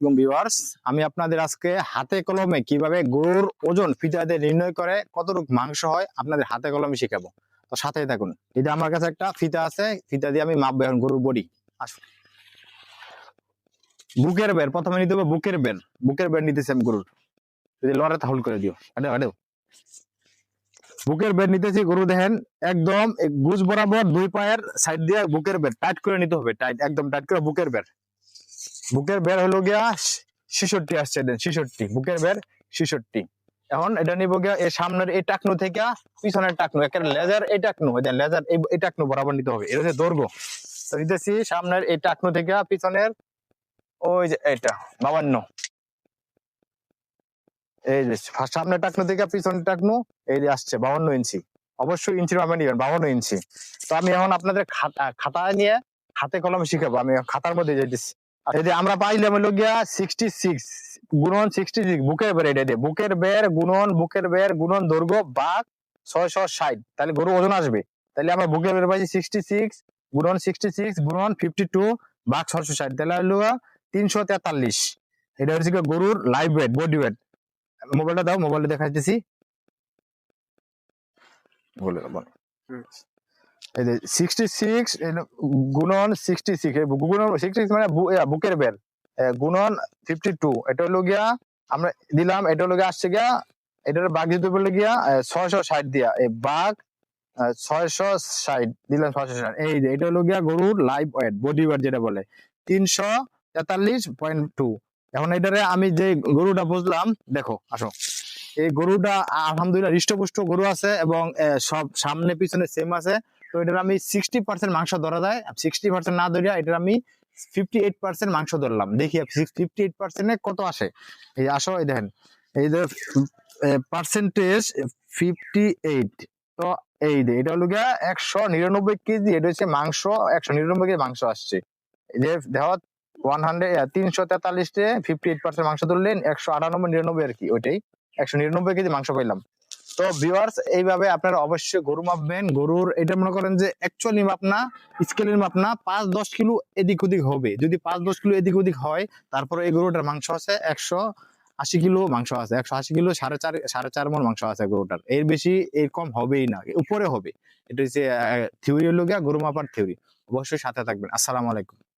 এবং ভিউয়ার্স আমি আপনাদের আজকে হাতে কলমে কীভাবে গরুর ওজন দিয়ে নির্ণয় করে কতটুকু মাংস হয় আপনাদের হাতে কলমে শিখাবো। তো সাথেই থাকুন। এটা আমার কাছে একটা ফিতা আছে, ফিতা দিয়ে আমি মাপবো এখন গরুর বডি। আসুন। বুকের বের, প্রথমে নিতে হবে বুকের বের। বুকের বের নিতেছি আমি গরুর। যদি লড়াতে হোল্ড করে দিও। আরে আরে। বুকের বের নিতেছি, গরু দেখেন, একদম গুজ বরাবর দুই পায়ের সাইড দিয়ে বুকের বের। টাইট করে নিতে হবে টাইট একদম টাইট করে বুকের বের। বুকের বের হলো গিয়া ছিষট্টি আসছে ছিষট্টি। বুকের বের ছিষট্টি। এখন এটা নিব গিয়া এই সামনের এই টাকনু থেকে পিছনের টাকনু, একের লেজার এই টাকনু লেজার, এই টাকনু বরাবর নিতে হবে। এটা দৈর্ঘ্য তো নিতেছি সামনের এই টাকনু থেকে পিছনের ওই যে এটা, বাবান্ন। এই যে সামনের টাকনু থেকে পিছনের টাকনু, এই যে আসছে বাবান্ন ইঞ্চি। অবশ্যই ইঞ্চির মাপে নিবেন, বাবান্ন ইঞ্চি। তো আমি এখন আপনাদের খাতা খাতা নিয়ে হাতে কলমে শিখাবো। আমি খাতার মধ্যে যেতেছি এই যে আমরা পাইলাম হলো গিয়া সিক্সটি সিক্স গুণন সিক্সটি সিক্স বুকের বের এটা দিয়ে। বুকের বের গুণন বুকের বের গুণন দৈর্ঘ্য বাঘ ছয়শো ষাট। তাহলে গরু ওজন আসবে। তাহলে আমরা বুকের বের পাইছি সিক্সটি সিক্স গুণন সিক্সটি সিক্স গুণন ফিফটি টু বাঘ ছয়শো ষাট। তাহলে হলো তিনশো তেতাল্লিশ। এটা হচ্ছে গরুর লাইভ ওয়েট বডি ওয়েট মোবাইলটা দাও মোবাইলে দেখাইতেছি। বলো। মানে বুকের গুণন ফিফটি টু এটা হলো গিয়া আমরা দিলাম, এটা হলো আসছে গিয়া বাঘ বললে গিয়া ষাট দিয়া। এই বাঘ ষাট, দিলাম ষাট। এই যে, এটা হলো গিয়া গরুর লাইভ ওয়েট বডি ওয়েট যেটা বলে, তিনশো তেতাল্লিশ পয়েন্ট টু এখন এটারে আমি যে গরুটা বুঝলাম, দেখো, আসো। এই গরুটা আলহামদুলিল্লাহ হৃষ্টপুষ্ট গরু আছে এবং সব সামনে পিছনে সেম আছে। তো এটার আমি সিক্সটি পার্সেন্ট মাংস ধরা যায়। সিক্সটি পার্সেন্ট না ধরিয়া এটার আমি ফিফটি এইট পার্সেন্ট মাংস ধরলাম। দেখি ফিফটি এইট পার্সেন্টে কত আসে? এই আসো, এই দেখেন। এই যে পার্সেন্টেজ ফিফটি এইট তো এই যে, এটা হলো গিয়া একশো নিরানব্বই কেজি, এটা হচ্ছে মাংস, একশো নিরানব্বই কেজি মাংস আসছে। যে দেহ ওয়ান হান্ড্রেড তিনশো তেতাল্লিশে ফিফটি এইট পার্সেন্ট মাংস ধরলেন, একশো আটানব্বই, নিরানব্বই আর কি, ওইটাই। একশো নিরানব্বই কেজি মাংস পাইলাম। তো ভিউয়ার্স এইভাবে আপনারা অবশ্যই গরু মাপবেন। গরুর, এটা মনে করেন যে অ্যাকচুয়ালি মাপ না স্কেলের মাপ না, পাঁচ দশ কিলো এদিক ওদিক হবে। যদি পাঁচ দশ কিলো এদিক ওদিক হয়, তারপরে এই গরুটার মাংস আছে একশো আশি কিলো মাংস আছে, একশো আশি কিলো সাড়ে চার সাড়ে চার মন মাংস আছে গরুটার। এর বেশি এরকম হবেই না, উপরে হবে। এটা হচ্ছে থিওরি হলো গিয়া গরু মাপার থিওরি অবশ্যই সাথে থাকবেন। আসসালামু আলাইকুম।